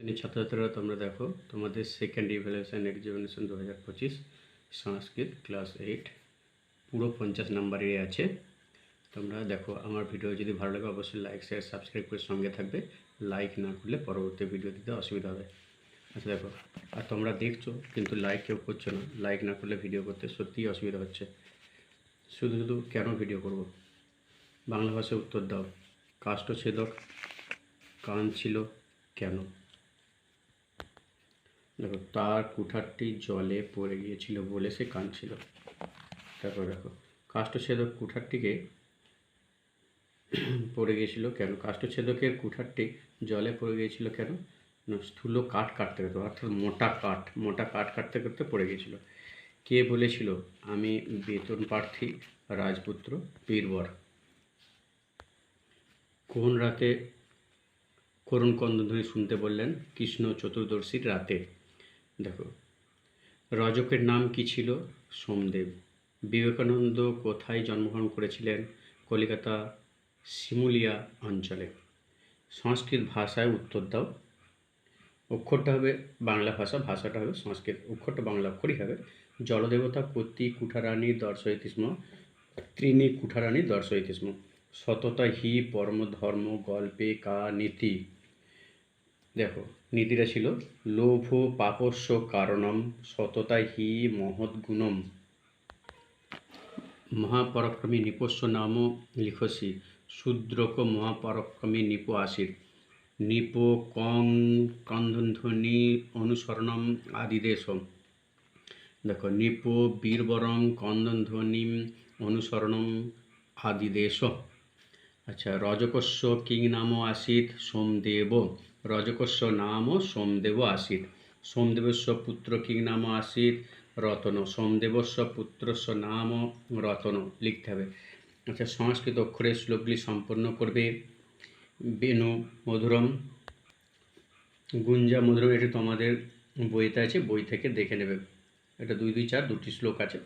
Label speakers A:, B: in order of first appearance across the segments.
A: শ্রেণির ছাত্রছাত্রীরা তোমরা দেখো, তোমাদের সেকেন্ড ইভ্যালুয়েশন এক্সামিনেশন দু হাজার পঁচিশ, সংস্কৃত ক্লাস এইট পুরো পঞ্চাশ নাম্বারেরই আছে। তোমরা দেখো, আমার ভিডিও যদি ভালো লাগে অবশ্যই লাইক শেয়ার সাবস্ক্রাইব করে সঙ্গে থাকবে। লাইক না করলে পরবর্তী ভিডিও দিতে অসুবিধা হবে। আচ্ছা দেখো, আর তোমরা দেখছ, কিন্তু লাইক কেউ করছ না। লাইক না করলে ভিডিও করতে সত্যিই অসুবিধা হচ্ছে। শুধু শুধু কেন ভিডিও করব? বাংলা ভাষায় উত্তর দাও। কাষ্ঠছেদক কান ছিল কেন? দেখো, তার কুঠারটি জলে পড়ে গিয়েছিল বলে সে কাঁদছিল। তারপর দেখো, কাষ্ঠছেদক কুঠারটিকে পড়ে গিয়েছিল কেন? কাষ্ঠছেদকের কুঠারটি জলে পড়ে গিয়েছিল কেন? স্থূল কাঠ কাটতে করতে অর্থাৎ মোটা কাঠ মোটা কাঠ কাটতে করতে পড়ে গিয়েছিল। কে বলেছিল? আমি বেতন প্রার্থী, রাজপুত্র বীরবর। কোন রাতে করুণ কন্দধ্বনি শুনতে বললেন, কৃষ্ণ চতুর্দশীর রাতে। দেখো, রজকের নাম কি ছিল? সোমদেব। বিবেকানন্দ কোথায় জন্মগ্রহণ করেছিলেন? কলিকাতা, শিমুলিয়া অঞ্চলে। সংস্কৃত ভাষায় উত্তর দাও। অক্ষরটা হবে বাংলা ভাষা, ভাষাটা হবে সংস্কৃত। অক্ষরটা বাংলা অক্ষরই হবে। জলদেবতা পতি কুঠারানী দর্শয়তি স্ম ত্রিণী কুঠারানী দর্শয়তি স্ম সততা, হি, পরম, ধর্ম, গল্পে, কা, নীতি। দেখো নীতিটা ছিল, লোভ পাপস্য কারণম সততা হি মহৎ গুণম। মহাপরাক্রমী নিপস্য নাম লিখসি, শূদ্রক মহাপরাক্রমী নিপ আসির। নিপ কং কন্ধধ্বনি অনুসরণম আদিদেশম দেখো, নিপ বীরবরং কন্দধ্বনি অনুসরণম আদিদেশ। আচ্ছা রজকস্য কিং নাম আসিত সোমদেব রজকস্য নাম সোমদেব আসিত। সোমদেবস্য পুত্র কিং নাম আসিত রতন সোমদেবস্য পুত্রস্য নাম রতন লিখতে হবে। আচ্ছা সংস্কৃত অক্ষরের শ্লোকগুলি সম্পন্ন করবে। বেনু মধুরম, গুঞ্জা মধুরম, এটি তোমাদের বইতে আছে, বই থেকে দেখে নেবে। এটা দুই দুই, চার, দুটি শ্লোক আছে।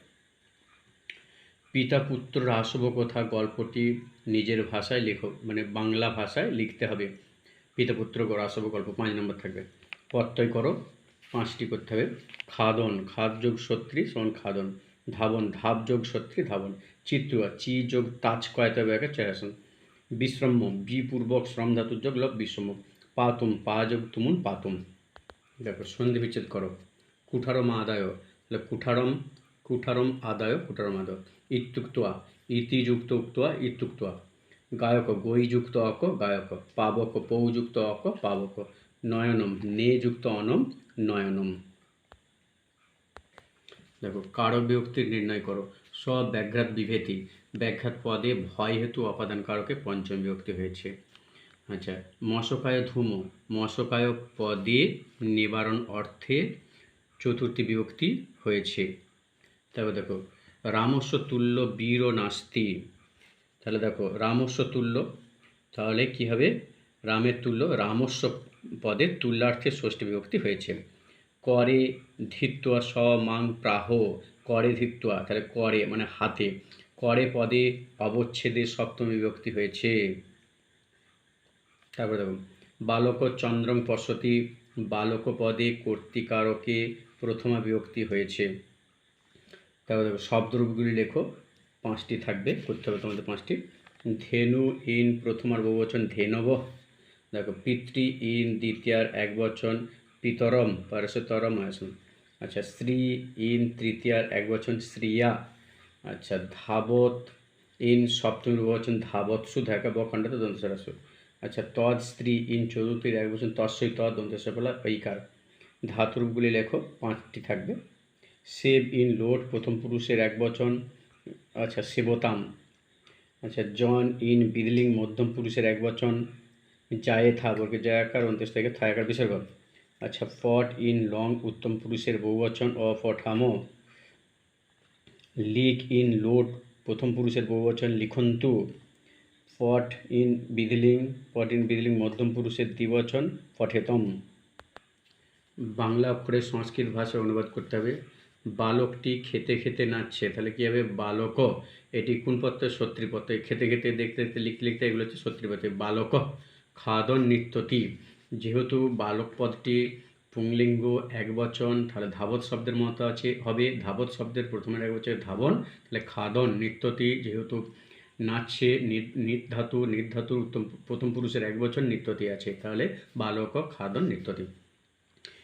A: পিতা পুত্র রাসব কথা, গল্পটি নিজের ভাষায় লেখো মানে বাংলা ভাষায় লিখতে হবে। পিতা পুত্র রাসব গল্প পাঁচ নম্বর থাকবে। প্রত্যয় করো, পাঁচটি করতে হবে। খাদন, খাদ যোগ সত্রী সমান খাদন। ধাবন ধাপ যোগ সত্রী, ধাবন। চিত্তুয়া চি যোগ তাজ কয়তে হবে একে? চেরাসন বিশ্রম্য বিপূর্বক শ্রম ধাতুর যোগ লব বিশ্রম্য পাতুম, পা যোগ তুমুন পাতুম। দেখো সন্ধি বিচ্ছেদ করো। কুঠারম আদায়, তাহলে কুঠারম কুঠারম আদায় কুঠারম আদায়। ইত্যুক্তয়া ইতিযুক্ত উক্তয়া ইত্যুক্তয়া। গায়ক, গৈযুক্ত অক, গায়ক, পাবক, পৌযুক্ত অক, পাবক। নয়নম নে যুক্ত অনম, নয়নম। দেখো কারও বিভক্তি নির্ণয় করো। সব ব্যাঘাত বিভেতি। ব্যাঘাত পদে ভয় হেতু অপাদান কারকে পঞ্চম বিভক্তি হয়েছে। আচ্ছা মশকায় ধূম। মশকায় পদে নিবারণ অর্থে চতুর্থী বিভক্তি হয়েছে। তারপর দেখো রামস্য তুল্য বীর নাস্তি তাহলে দেখো রামস্য তুল্য। তাহলে কি হবে? রামের তুল্য রামস্য পদে তুল্যার্থে ষষ্ঠী বিভক্তি হয়েছে। করে ধিত্বা স মাং প্রাহ। করে ধিত্বা তাহলে করে মানে হাতে। করে পদে অবচ্ছেদে সপ্তমী বিভক্তি হয়েছে। তারপরে দেখো, বালক চন্দ্রং পশতি বালক পদে কর্তিকারকে প্রথমা বিভক্তি হয়েছে। তারপরে দেখো, শব্দরূপগুলি লেখো। পাঁচটি থাকবে, করতে হবে তোমাদের পাঁচটি। ধেনু, ইন প্রথমার বহুবচন ধেনব। দেখো, পিতৃ, ইন দ্বিতীয়ার এক বচন পিতরম পরশতরম আসুন আচ্ছা স্ত্রী, ইন তৃতীয়ার এক বচন শ্রিয়া। আচ্ছা ধাবত, ইন সপ্তমীর বহুবচন ধাবত। শুধু একা বখণ্ডত দন্তসরাসু আচ্ছা তদ, স্ত্রী, ইন, চতুর্থীর এক বচন তৎসই তদ দন্তসফলা ঐকার। ধাতুরূপগুলি লেখো, পাঁচটি থাকবে। সেব, ইন লোড প্রথম পুরুষের এক বচন। আচ্ছা সেবতাম আচ্ছা জন ইন বিদলিং মধ্যম পুরুষের এক বচন, জায়ে থা বর্গে জায়াকার অন্ত্যেষ থেকে থায়াকার বিসর্গ আচ্ছা ফট ইন লং উত্তম পুরুষের বহুবচন অ ফঠামো লিক ইন লোড প্রথম পুরুষের বহুবচন, লিখন্তু। ফট ইন বিদলিং, ফট ইন বিদলিং মধ্যম পুরুষের দ্বিবচন ফঠেতম বাংলা অক্ষরে সংস্কৃত ভাষায় অনুবাদ করতে হবে। বালকটি খেতে খেতে নাচছে। তাহলে কী হবে বালক? এটি কোন পত্রের সত্রীপত্র খেতে খেতে দেখতে দেখতে, লিখতে লিখতে এগুলো হচ্ছে সত্রীপত্র বালক, খাদন নিত্যতি যেহেতু বালক পদটি পুংলিঙ্গ এক বচন তাহলে ধাবত শব্দের মতো আছে, হবে ধাবত শব্দের প্রথমে এক হচ্ছে ধাবন। তাহলে খাদন নৃত্যটি যেহেতু নাচছে নির- নির নির্ধাতুর উত্তম, প্রথম পুরুষের এক বচন নৃত্যটি আছে, তাহলে বালক, খাদন নৃত্যটি।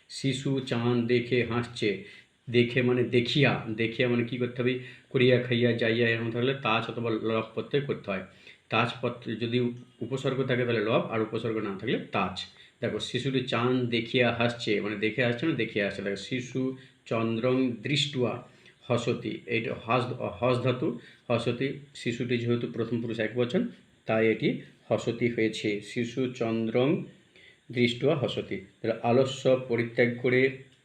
A: শিশু চাঁদ দেখে হাসছে। দেখে মানে দেখিয়া দেখিয়া মানে কি করতে হবে করিয়া খাইয়া যাইয়া এরকম থাকলে তাজ অথবা লব প্রত্যয় করতে হয় তাজ যদি উপসর্গ থাকে তাহলে লব আর উপসর্গ না থাকলে তাজ দেখো শিশুটি চাঁদ দেখিয়া হাসছে মানে দেখে হাসছে না দেখিয়া হাসছে দেখো শিশু চন্দ্রং দৃষ্টুয়া হসতি এইটা হস হস ধাতু হসতি শিশুটি যেহেতু প্রথম পুরুষ এক বচন তাই এটি হসতি হয়েছে শিশু চন্দ্রং দৃষ্টুয়া হসতি তাহলে আলস্য পরিত্যাগ করে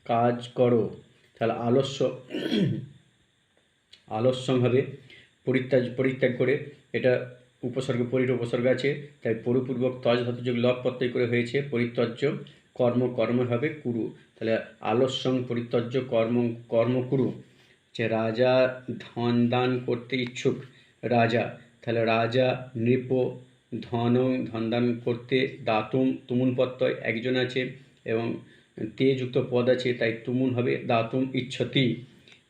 A: কাজ করো তাহলে আলস্য আলস্যম হবে পরিত্যাগ পরিত্যাগ করে এটা উপসর্গ, পরির উপসর্গ আছে। তাই পরিপূর্বক তজ ধাতুযোগ লব প্রত্যয় করে হয়েছে। পরিত্যজ্য কর্ম কর্ম হবে কুরু। তাহলে আলস্যং পরিত্যজ্য কর্ম কর্ম কুরু। যে রাজা ধন দান করতে ইচ্ছুক, রাজা, তাহলে রাজা নৃপ ধনং ধন দান করতে দাতুম তুমুন প্রত্যয় একজন আছে এবং তে যুক্ত পদ আছে তাই তুমুন হবে। দাতুম ইচ্ছতি।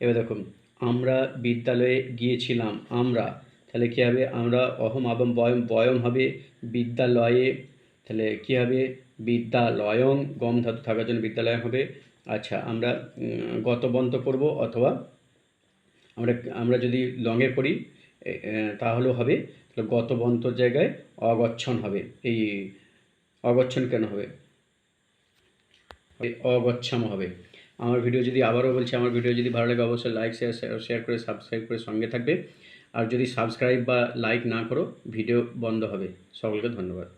A: এবার দেখুন আমরা বিদ্যালয়ে গিয়েছিলাম আমরা। তাহলে কী হবে? আমরা অহম আবম বয়ম বয়ম হবে বিদ্যালয়ে। তাহলে কী হবে? বিদ্যালয়ং গম ধাতু থাকার জন্য বিদ্যালয় হবে। আচ্ছা আমরা গতবন্ত করব অথবা আমরা আমরা যদি লঙে এ, তাহলেও হবে। তাহলে গতবন্তর জায়গায় অগচ্ছন হবে। এই অগচ্ছন কেন হবে? অগচ্ছাম হবে। আমার ভিডিও যদি আবারও বলছি, আমার ভিডিও যদি ভালো লাগে, অবশ্যই লাইক শেয়ার শেয়ার করে সাবস্ক্রাইব করে সঙ্গে থাকবে। আর যদি সাবস্ক্রাইব বা লাইক না করো, ভিডিও বন্ধ হবে। সকলকে ধন্যবাদ।